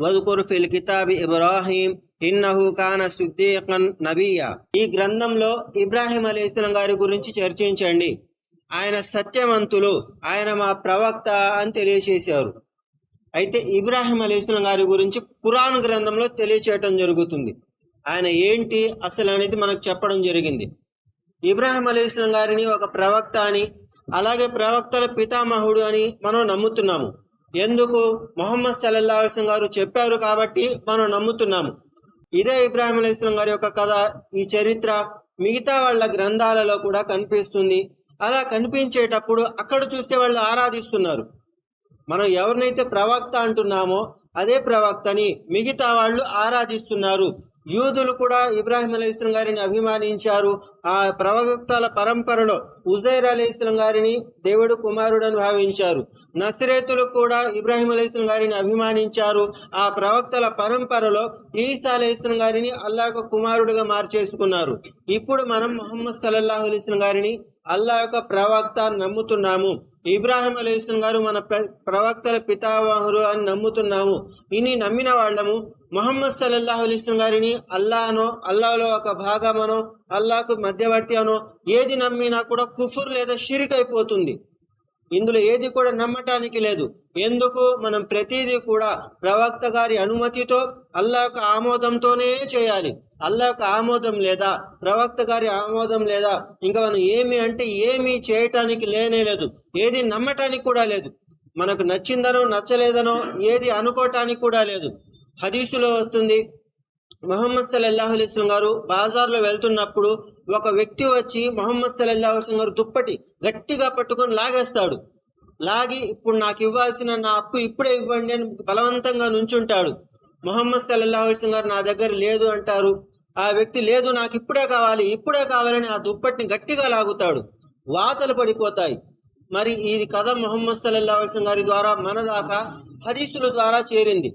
వదుకురు fill కితాబి Ibrahim ఇన్నహు కాన సుద్దీకన్ నబీయా. ఈ గ్రంథంలో ఇబ్రాహీం అలీస్లం గారి గురించి చర్చించండి. ఆయన సత్యవంతులు ఆయన మా ప్రవక్త అని తెలియచేశారు. అయితే ఇబ్రాహీం ఇస్లాం గారి గురించి ఖురాన్ గ్రంథంలో తెలియచేయటం జరుగుతుంది. ఆయన ఏంటి అసలు అనేది మనకు చెప్పడం జరిగింది. ఇబ్రాహీం అలీస్లం గారిని ఒక ప్రవక్త అని అలాగే ప్రవక్తల పితామహుడు అని మనం నమ్ముతున్నాము. ఎందుకు మొహమ్మద్ సల్లల్లా అలిస్లం గారు చెప్పారు కాబట్టి మనం నమ్ముతున్నాము. ఇదే ఇబ్రాహిం అలీస్లం గారి యొక్క కథ ఈ చరిత్ర మిగతా వాళ్ళ గ్రంథాలలో కూడా కనిపిస్తుంది. అలా కనిపించేటప్పుడు అక్కడ చూస్తే వాళ్ళు ఆరాధిస్తున్నారు. మనం ఎవరినైతే ప్రవక్త అంటున్నామో అదే ప్రవక్తని మిగతా వాళ్ళు ఆరాధిస్తున్నారు. యూదులు కూడా ఇబ్రాహిం అలీస్లం గారిని అభిమానించారు. ఆ ప్రవక్తల పరంపరలో ఉజైర్ ఇస్లాం గారిని దేవుడు కుమారుడని భావించారు. నసిరేతులు కూడా ఇబ్రాహీం అలీస్లం గారిని అభిమానించారు. ఆ ప్రవక్తల పరంపరలో ఈసా అలీస్లం గారిని అల్లాహ్ కుమారుడుగా మార్చేసుకున్నారు. ఇప్పుడు మనం మొహమ్మద్ సల్లల్లాహు అలీస్లం గారిని అల్లా యొక్క ప్రవక్త నమ్ముతున్నాము. ఇబ్రాహిం అలీస్లం గారు మన ప్రవక్తల పితామహురు అని నమ్ముతున్నాము. ఇని నమ్మిన వాళ్ళము మొహమ్మద్ సల్లల్లాహు అలీస్లం గారిని అల్లానో అల్లాలో ఒక భాగమనో అల్లాకు మధ్యవర్తి అనో ఏది నమ్మినా కూడా కుఫుర్ లేదా షిరిక్ అయిపోతుంది. ఇందులో ఏది కూడా నమ్మటానికి లేదు. ఎందుకు? మనం ప్రతిదీ కూడా ప్రవక్త గారి అనుమతితో అల్లా యొక్క ఆమోదంతోనే చేయాలి. అల్లా యొక్క ఆమోదం లేదా? ప్రవక్త గారి ఆమోదం లేదా? ఇంకా మనం ఏమి అంటే ఏమి చేయటానికి లేనే లేదు. ఏది నమ్మటానికి కూడా లేదు. మనకు నచ్చిందనో నచ్చలేదనో ఏది అనుకోవటానికి కూడా లేదు. హదీసులో వస్తుంది మొహమ్మద్ సల్లల్లాహు అలైస్లం గారు బాజార్లో వెళ్తున్నప్పుడు ఒక వ్యక్తి వచ్చి మొహమ్మద్ సల్లల్లాహు అలైస్లం గారు దుప్పటి గట్టిగా పట్టుకొని లాగేస్తాడు. లాగి ఇప్పుడు నాకు ఇవ్వాల్సిన నా అప్పు ఇప్పుడే ఇవ్వండి అని బలవంతంగా నుంచుంటాడు. మొహమ్మద్ సల్లల్లాహు అలైస్లం గారు నా దగ్గర లేదు అంటారు. ఆ వ్యక్తి లేదు నాకు ఇప్పుడే కావాలి ఇప్పుడే కావాలని ఆ దుప్పటిని గట్టిగా లాగుతాడు. వాతలు పడిపోతాయి. మరి ఇది కథ మొహమ్మద్ సల్లల్లాహు అలైస్లం గారి ద్వారా మన దాకా హరీసుల ద్వారా చేరింది.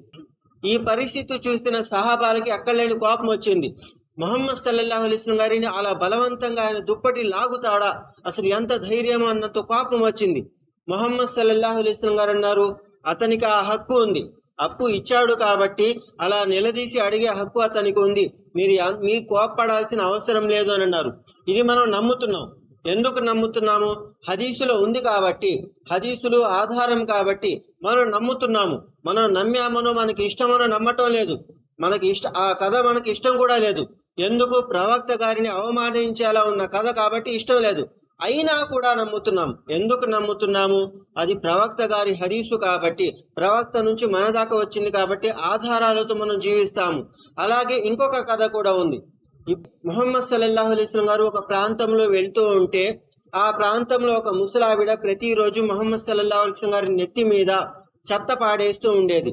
ఈ పరిస్థితి చూసిన సహాబాలకి అక్కడ లేని కోపం వచ్చింది. మొహమ్మద్ సల్లల్లాహు గారిని అలా బలవంతంగా ఆయన దుప్పటి లాగుతాడా? అసలు ఎంత ధైర్యం అన్నంత కోపం వచ్చింది. మొహమ్మద్ సల్లల్లాహు గారు అన్నారు అతనికి ఆ హక్కు ఉంది. అప్పు ఇచ్చాడు కాబట్టి అలా నిలదీసి అడిగే హక్కు అతనికి ఉంది. మీరు మీరు కోపడాల్సిన అవసరం లేదు అని అన్నారు. ఇది మనం నమ్ముతున్నాం. ఎందుకు నమ్ముతున్నాము? హదీసులో ఉంది కాబట్టి హదీసులు ఆధారం కాబట్టి మనం నమ్ముతున్నాము. మనం నమ్మామనో మనకి ఇష్టమనో నమ్మటం లేదు. మనకి ఇష్ట ఆ కథ మనకి ఇష్టం కూడా లేదు. ఎందుకు? ప్రవక్త గారిని అవమానించేలా ఉన్న కథ కాబట్టి ఇష్టం లేదు. అయినా కూడా నమ్ముతున్నాం. ఎందుకు నమ్ముతున్నాము? అది ప్రవక్త గారి హరీసు కాబట్టి ప్రవక్త నుంచి మన దాకా వచ్చింది కాబట్టి ఆధారాలతో మనం జీవిస్తాము. అలాగే ఇంకొక కథ కూడా ఉంది. మొహమ్మద్ సల్లల్లాహు అలైస్లం గారు ఒక ప్రాంతంలో వెళ్తూ ఉంటే ఆ ప్రాంతంలో ఒక ముసలావిడ ప్రతిరోజు మొహమ్మద్ సల్లల్లాహు అలైస్లం గారి నెత్తి మీద చెత్త పాడేస్తూ ఉండేది.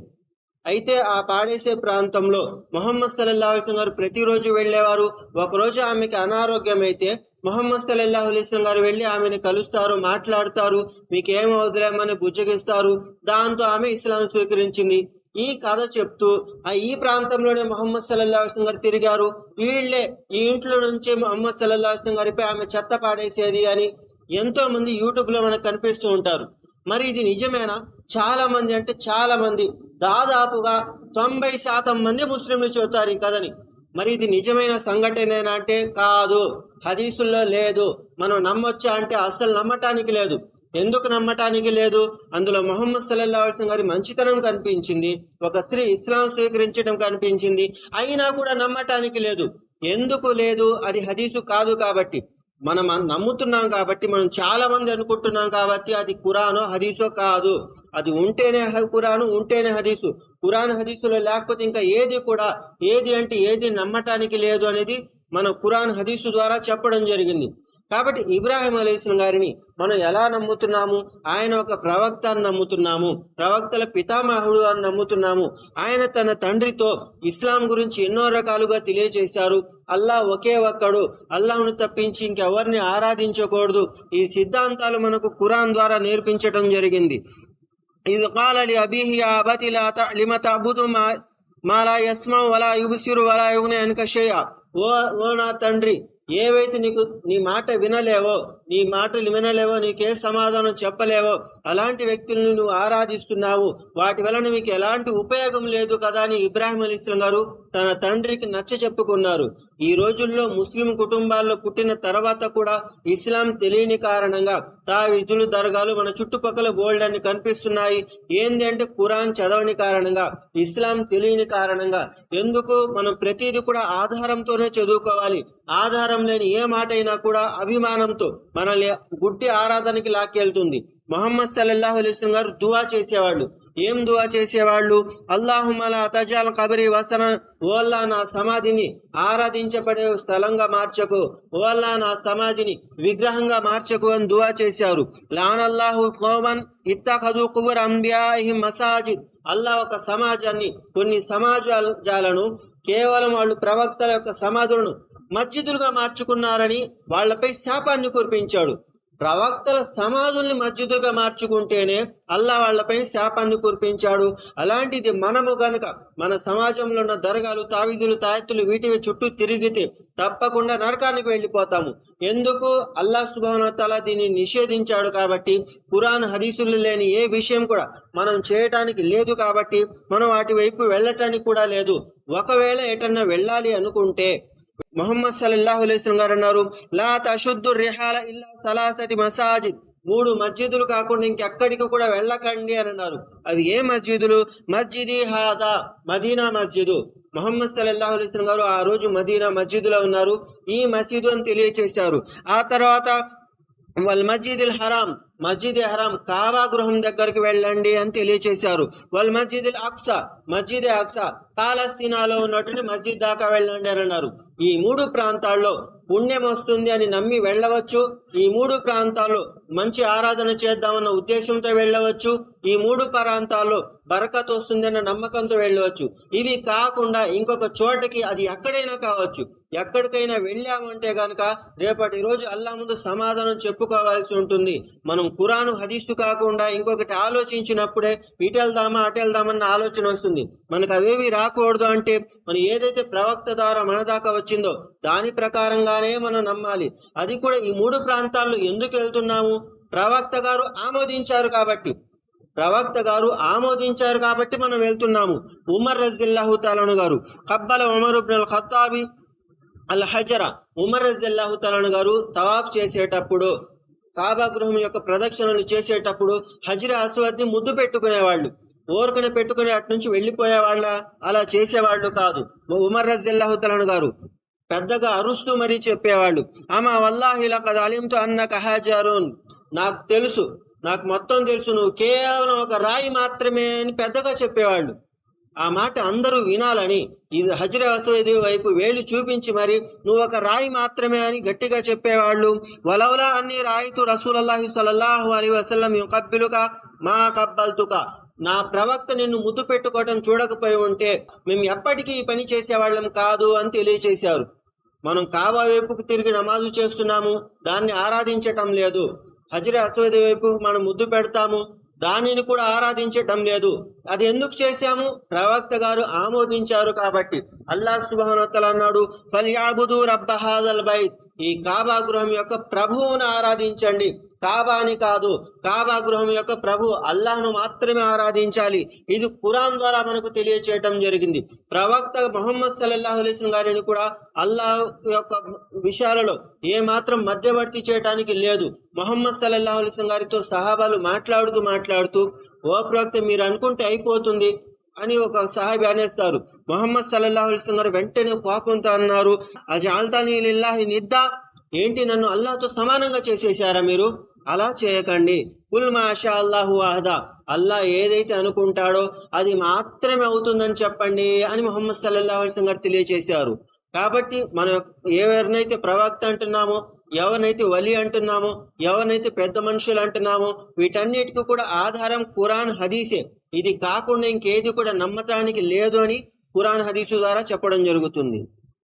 అయితే ఆ పాడేసే ప్రాంతంలో మొహమ్మద్ సల్లల్లాహు అలైస్లం గారు ప్రతిరోజు వెళ్ళేవారు. ఒకరోజు ఆమెకి అనారోగ్యం అయితే మొహమ్మద్ సల్లల్లాహు అలైస్లం గారు వెళ్ళి ఆమెను కలుస్తారు మాట్లాడతారు. మీకేం వదిలేమని బుజ్జగిస్తారు. దాంతో ఆమె ఇస్లాం స్వీకరించింది. ఈ కథ చెప్తూ ఆ ఈ ప్రాంతంలోనే మొహమ్మద్ సల్లల్లాహు అలైస్లం గారు తిరిగారు. వీళ్ళే ఈ ఇంట్లో నుంచే మొహమ్మద్ సల్లల్లాహు అలైస్లం గారిపై ఆమె చెత్త పాడేసేది అని ఎంతో మంది యూట్యూబ్లో మనకు కనిపిస్తూ ఉంటారు. మరి ఇది నిజమేనా? చాలా మంది అంటే చాలా మంది. దాదాపుగా తొంభై శాతం మంది ముస్లింలు చెబుతారు ఈ కథని. మరి ఇది నిజమైన సంఘటనేనా అంటే కాదు. హదీసుల్లో లేదు. మనం నమ్మొచ్చా అంటే అస్సలు నమ్మటానికి లేదు. ఎందుకు నమ్మటానికి లేదు? అందులో మొహమ్మద్ సల్లల్లా అలైహి గారి మంచితనం కనిపించింది. ఒక స్త్రీ ఇస్లాం స్వీకరించడం కనిపించింది. అయినా కూడా నమ్మటానికి లేదు. ఎందుకు లేదు? అది హదీసు కాదు కాబట్టి. మనం నమ్ముతున్నాం కాబట్టి మనం చాలా మంది అనుకుంటున్నాం కాబట్టి అది కురానో హదీసో కాదు. అది ఉంటేనే కురాను ఉంటేనే హదీసు. కురాన్ హదీసులో లేకపోతే ఇంకా ఏది కూడా ఏది అంటే ఏది నమ్మటానికి లేదు అనేది మన కురాన్ హదీసు ద్వారా చెప్పడం జరిగింది. కాబట్టి ఇబ్రాహిం అలీస్లం గారిని మనం ఎలా నమ్ముతున్నాము? ఆయన ఒక ప్రవక్త అని నమ్ముతున్నాము. ప్రవక్తల పితామహుడు అని నమ్ముతున్నాము. ఆయన తన తండ్రితో ఇస్లాం గురించి ఎన్నో రకాలుగా తెలియజేశారు అల్లా ఒకే ఒక్కడు. అల్లాహ్ను తప్పించి ఇంకెవరిని ఆరాధించకూడదు. ఈ సిద్ధాంతాలు మనకు ఖురాన్ ద్వారా నేర్పించడం జరిగింది. ఇది కాలలి అబీహి యా అబతి లా లిమ మా లా యస్మౌ వలా యుబసిరు వలా యుగ్ని అన్క ఓ ఓ నా తండ్రి ఏవైతే నీకు నీ మాట వినలేవో నీ మాటలు వినలేవో నీకే సమాధానం చెప్పలేవో అలాంటి వ్యక్తులను నువ్వు ఆరాధిస్తున్నావు. వాటి వలన మీకు ఎలాంటి ఉపయోగం లేదు కదా అని ఇబ్రాహిం అలీ ఇస్లాం గారు తన తండ్రికి నచ్చ చెప్పుకున్నారు. ఈ రోజుల్లో ముస్లిం కుటుంబాల్లో పుట్టిన తర్వాత కూడా ఇస్లాం తెలియని కారణంగా తావిజులు దర్గాలు మన చుట్టుపక్కల బోల్డ్ అని కనిపిస్తున్నాయి. ఏంది అంటే ఖురాన్ చదవని కారణంగా ఇస్లాం తెలియని కారణంగా. ఎందుకు? మనం ప్రతిదీ కూడా ఆధారంతోనే చదువుకోవాలి. ఆధారం లేని ఏ మాట అయినా కూడా అభిమానంతో మనల్ని గుడ్డి ఆరాధనకి లాక్కెళ్తుంది. మహమ్మద్ సల్లల్లాహు అలైస్లం గారు దువా చేసేవాళ్ళు. ఏం దువా చేసేవాళ్ళు? అల్లాహుమల తజాల్ కబరి వసన ఓల్లా నా సమాధిని ఆరాధించబడే స్థలంగా మార్చకు ఓల్లా నా సమాధిని విగ్రహంగా మార్చకు అని దువా చేశారు. లానల్లాహు కోమన్ ఇత్తఖదు కుబర్ అంబియాహి మసాజిద్. అల్లా ఒక సమాజాన్ని కొన్ని సమాజాలను కేవలం వాళ్ళు ప్రవక్తల యొక్క సమాధులను మస్జిదులుగా మార్చుకున్నారని వాళ్ళపై శాపాన్ని కురిపించాడు. ప్రవక్తల సమాధుల్ని మస్జిదులుగా మార్చుకుంటేనే అల్లా వాళ్ళపైన శాపాన్ని కురిపించాడు. అలాంటిది మనము గనుక మన సమాజంలో ఉన్న దర్గాలు తావిజులు తాయెత్తులు వీటి చుట్టూ తిరిగితే తప్పకుండా నరకానికి వెళ్ళిపోతాము. ఎందుకు? అల్లా సుబానతల దీన్ని నిషేధించాడు కాబట్టి పురాణ హదీసులు లేని ఏ విషయం కూడా మనం చేయటానికి లేదు కాబట్టి మనం వాటి వైపు వెళ్ళటానికి కూడా లేదు. ఒకవేళ ఎటన్నా వెళ్ళాలి అనుకుంటే మొహమ్మద్ సల్లాహు అలైస్లం గారు అన్నారు లా తషుద్దు రిహాల ఇల్లా సలాసతి మసాజిద్. మూడు మస్జిదులు కాకుండా ఇంకెక్కడికి కూడా వెళ్ళకండి అని అన్నారు. అవి ఏ మస్జిదులు? మస్జిది హాదా మదీనా మస్జిదు. మొహమ్మద్ సల్లాహు అలైస్లం గారు ఆ రోజు మదీనా మస్జిదులో ఉన్నారు. ఈ మసీదు అని తెలియచేశారు. ఆ తర్వాత వల్ మస్జిద్ హరాం మస్జిద్ హరాం కావా గృహం దగ్గరికి వెళ్ళండి అని తెలియచేశారు. వల్ మస్జిద్ అక్సా మస్జిద్ అక్సా పాలస్తీనాలో ఉన్నటువంటి మస్జిద్ దాకా వెళ్ళండి అని అన్నారు. ఈ మూడు ప్రాంతాల్లో పుణ్యం వస్తుంది అని నమ్మి వెళ్ళవచ్చు. ఈ మూడు ప్రాంతాల్లో మంచి ఆరాధన చేద్దామన్న ఉద్దేశంతో వెళ్ళవచ్చు. ఈ మూడు ప్రాంతాల్లో బరకత్ వస్తుందన్న నమ్మకంతో వెళ్ళవచ్చు. ఇవి కాకుండా ఇంకొక చోటకి అది ఎక్కడైనా కావచ్చు. ఎక్కడికైనా వెళ్ళామంటే గనక రేపటి రోజు అల్లా ముందు సమాధానం చెప్పుకోవాల్సి ఉంటుంది. మనం కురాను హదీసు కాకుండా ఇంకొకటి ఆలోచించినప్పుడే ఇటు వెళ్దామా అటు ఆలోచన వస్తుంది. మనకు అవేవి రాకూడదు అంటే మనం ఏదైతే ప్రవక్త ద్వారా మన దాకా వచ్చిందో దాని ప్రకారంగానే మనం నమ్మాలి. అది కూడా ఈ మూడు ప్రాంతాల్లో ఎందుకు వెళ్తున్నాము? ప్రవక్త గారు ఆమోదించారు కాబట్టి. ప్రవక్త గారు ఆమోదించారు కాబట్టి మనం వెళ్తున్నాము. ఉమర్ రజిల్లాహు తాలను గారు కబ్బల ఉమర్ ఖత్తాబి అల్ హజరా ఉమర్ రజిల్లాహు తాలను గారు తవాఫ్ చేసేటప్పుడు కాబా గృహం యొక్క ప్రదక్షిణలు చేసేటప్పుడు హజరా అస్వద్ని ముద్దు పెట్టుకునేవాళ్ళు. ఓరకన పెట్టుకుని అటు నుంచి వెళ్ళిపోయేవాళ్ళ? అలా చేసేవాళ్ళు కాదు. ఉమర్ రజిల్లాహు తాలను గారు పెద్దగా అరుస్తూ మరీ చెప్పేవాళ్ళు. ఆమె వల్లాహి లaqad అలింతు అన్న హాజరున్. నాకు తెలుసు నాకు మొత్తం తెలుసు నువ్వు కేవలం ఒక రాయి మాత్రమే అని పెద్దగా చెప్పేవాళ్ళు. ఆ మాట అందరూ వినాలని. ఇది హజర అసోది వైపు వేలు చూపించి మరి నువ్వు ఒక రాయి మాత్రమే అని గట్టిగా చెప్పేవాళ్ళు. వలవలా అన్ని రాయితు రసూలల్లాహి సలల్లాహు అలీ వసల్లం యుకబ్బిలుక మా కబ్బల్తుక. నా ప్రవక్త నిన్ను ముద్దు పెట్టుకోవటం చూడకపోయి ఉంటే మేము ఎప్పటికీ ఈ పని చేసేవాళ్ళం కాదు అని తెలియచేశారు. మనం కాబా వైపుకు తిరిగి నమాజు చేస్తున్నాము. దాన్ని ఆరాధించటం లేదు. హజర అసోది వైపు మనం ముద్దు పెడతాము. దానిని కూడా ఆరాధించటం లేదు. అది ఎందుకు చేశాము? ప్రవక్త గారు ఆమోదించారు కాబట్టి. అల్లాహ్ సుబానతల అన్నాడు ఫల్యాబుదు రబ్బ హాదల్ బైత్. ఈ కాబా గృహం యొక్క ప్రభువును ఆరాధించండి. కాబాని కాదు కాబా గృహం యొక్క ప్రభు అల్లాహ్ను మాత్రమే ఆరాధించాలి. ఇది ఖురాన్ ద్వారా మనకు తెలియచేయటం జరిగింది. ప్రవక్త మొహమ్మద్ సల్లల్లాహు అలైస్ గారిని కూడా అల్లాహ్ యొక్క విషయాలలో ఏ మాత్రం మధ్యవర్తి చేయటానికి లేదు. మొహమ్మద్ సల్లల్లాహు అలైస్ గారితో సహాబాలు మాట్లాడుతూ మాట్లాడుతూ ఓ ప్రవక్త మీరు అనుకుంటే అయిపోతుంది అని ఒక సాహాబి అనేస్తారు. మొహమ్మద్ సల్లల్లాహు అలైస్ గారు వెంటనే కోపంతో అన్నారు అజాల్తాని లిల్లాహి నిద్దా? ఏంటి నన్ను అల్లాతో సమానంగా చేసేసారా మీరు? అలా చేయకండి. కుల్ మాషా అల్లాహు అహదా. అల్లా ఏదైతే అనుకుంటాడో అది మాత్రమే అవుతుందని చెప్పండి అని మొహమ్మద్ సల్లల్లాహు అలైస్ గారు తెలియచేశారు. కాబట్టి మనం ఎవరినైతే ప్రవక్త అంటున్నామో ఎవరినైతే వలి అంటున్నామో ఎవరినైతే పెద్ద మనుషులు అంటున్నామో వీటన్నిటికీ కూడా ఆధారం ఖురాన్ హదీసే. ఇది కాకుండా ఇంకేది కూడా నమ్మటానికి లేదు అని ఖురాన్ హదీసు ద్వారా చెప్పడం జరుగుతుంది.